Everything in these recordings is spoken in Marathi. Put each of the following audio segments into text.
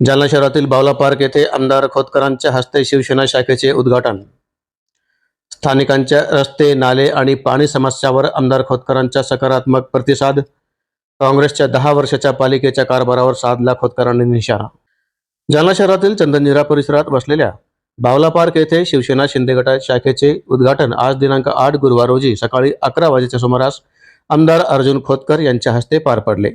जालना शहरातील बावला पार्क येथे आमदार खोतकरांच्या हस्ते शिवसेना शाखेचे उद्घाटन. स्थानिकांच्या रस्ते नाले आणि पाणी समस्यावर आमदार खोतकरांचा सकारात्मक प्रतिसाद. काँग्रेसच्या दहा वर्षाच्या पालिकेच्या कारभारावर साधला खोतकरांनी निशाणा. जालना शहरातील चंदनजिरा परिसरात बसलेल्या बावला पार्क येथे शिवसेना शिंदे गट शाखेचे उद्घाटन आज दिनांक आठ गुरुवार रोजी सकाळी अकरा वाजेच्या सुमारास आमदार अर्जुन खोतकर यांच्या हस्ते पार पडले.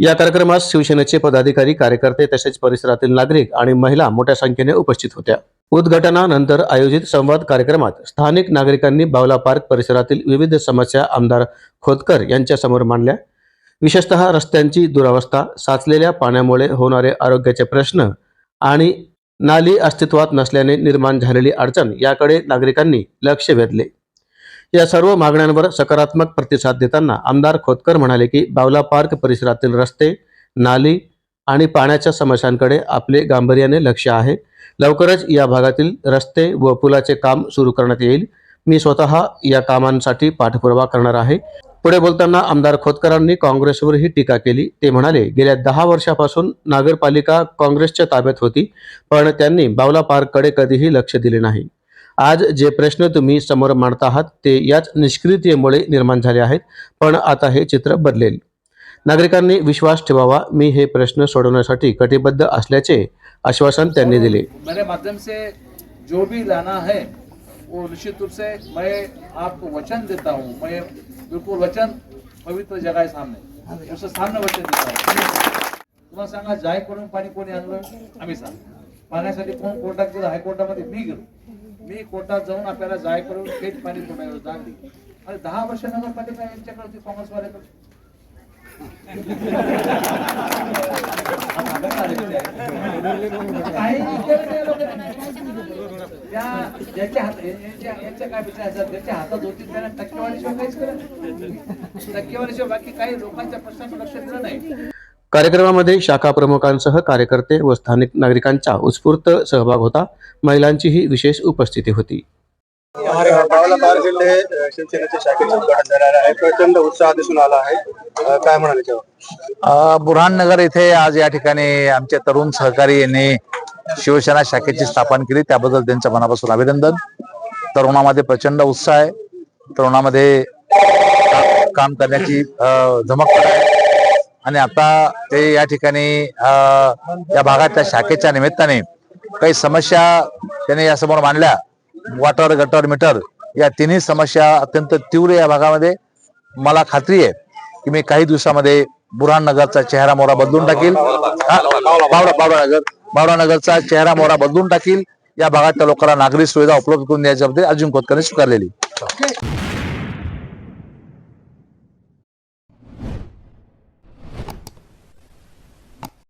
या कार्यक्रमात शिवसेनेचे पदाधिकारी कार्यकर्ते तसेच परिसरातील नागरिक आणि महिला मोठ्या संख्येने उपस्थित होत्या. उद्घाटनानंतर आयोजित संवाद कार्यक्रमात स्थानिक नागरिकांनी बावला पार्क परिसरातील विविध समस्या आमदार खोतकर यांच्यासमोर मांडल्या. विशेषतः रस्त्यांची दुरावस्था साचलेल्या पाण्यामुळे होणारे आरोग्याचे प्रश्न आणि नाली अस्तित्वात नसल्याने निर्माण झालेली अडचण याकडे नागरिकांनी लक्ष वेधले. या सर्व मागण्यांवर सकारात्मक प्रतिसाद देताना आमदार खोतकर म्हणाले की बावला पार्क परिसरातील रस्ते नाली आणि पाण्याच्या समस्यांकडे आपले गांभीर्याने लक्ष आहे. लवकरच या भागातील रस्ते व पुलाचे काम सुरू करण्यात येईल. मी स्वतः या कामांसाठी पाठपुरावा करणार आहे. पुढे बोलताना आमदार खोतकरांनी काँग्रेसवरही टीका केली. ते म्हणाले गेल्या दहा वर्षापासून नगरपालिका काँग्रेसच्या ताब्यात होती पण त्यांनी बावला पार्ककडे कधीही लक्ष दिले नाही. आज जे प्रश्न तुम्ही समोर मांडत आहात ते याच निष्क्रियतेमुळे निर्माण झाले आहेत पण आता हे चित्र बदलेल. नागरिकांनी विश्वास ठेवावा मी हे प्रश्न सोडवण्यासाठी कटिबद्ध असल्याचे आश्वासन त्यांनी दिले. मेरे माध्यम से जो भी लाना है वो निश्चित रूप से मैं आपको वचन देता हूँ। मैं बिल्कुल वचन पवित्र जगह आहे सामने उसं सामने वचन देता हूँ। तुम्हाला सांगा जाय करून पाणी कोणी आणलं आम्ही सांग पाण्यासाठी कोण कोर्टात गेलो हायकोर्टामध्ये मी गेलो मी कोर्टात जाऊन आपल्याला जाय करून थेट पाणी पुरवण्यावर जागली आणि दहा वर्ष नगरपालिका यांच्याकडे होती काँग्रेसवाल्याकडे. त्या- ज्याच्या हात- यांच्या काय विचार असतात, ज्याच्या हातात होती त्याला टक्केवारीशिवाय काहीच टक्केवारीशिवाय बाकी काही लोकांच्या प्रश्नाकडे लक्ष दिलं नाही. कार्यक्रमामध्ये शाखा प्रमुखांसह कार्यकर्ते व स्थानिक नागरिकांचा उत्स्फूर्त सहभाग होता. महिलांचीही विशेष उपस्थिती होती. शाखेचे उद्घाटन झालेलं आहे. प्रचंड उत्साह दिसून आला आहे. काय म्हणाले तेव्हा? बुरहाननगर येथे आज या ठिकाणी आमचे तरुण सहकारी यांनी शिवसेना शाखेची स्थापना केली. त्याबद्दल त्यांचं मनापासून अभिनंदन. तरुणामध्ये प्रचंड उत्साह आहे. तरुणामध्ये काम करण्याची धमक आहे. आणि आता ते या ठिकाणी या भागातल्या शाखेच्या निमित्ताने काही समस्या त्याने यासमोर मांडल्या. वॉटर गटर मीटर या तिन्ही समस्या अत्यंत तीव्र या भागामध्ये. मला खात्री आहे की मी काही दिवसामध्ये बुरहान नगरचा चेहरा मोहरा बदलून टाकील. हा, बावडा बावडा नगर बावडा नगरचा चेहरा मोहरा बदलून टाकील. या भागातल्या लोकांना नागरी सुविधा उपलब्ध करून द्यायच्या बाबतीत अर्जुन खोतकरने स्वीकारलेली.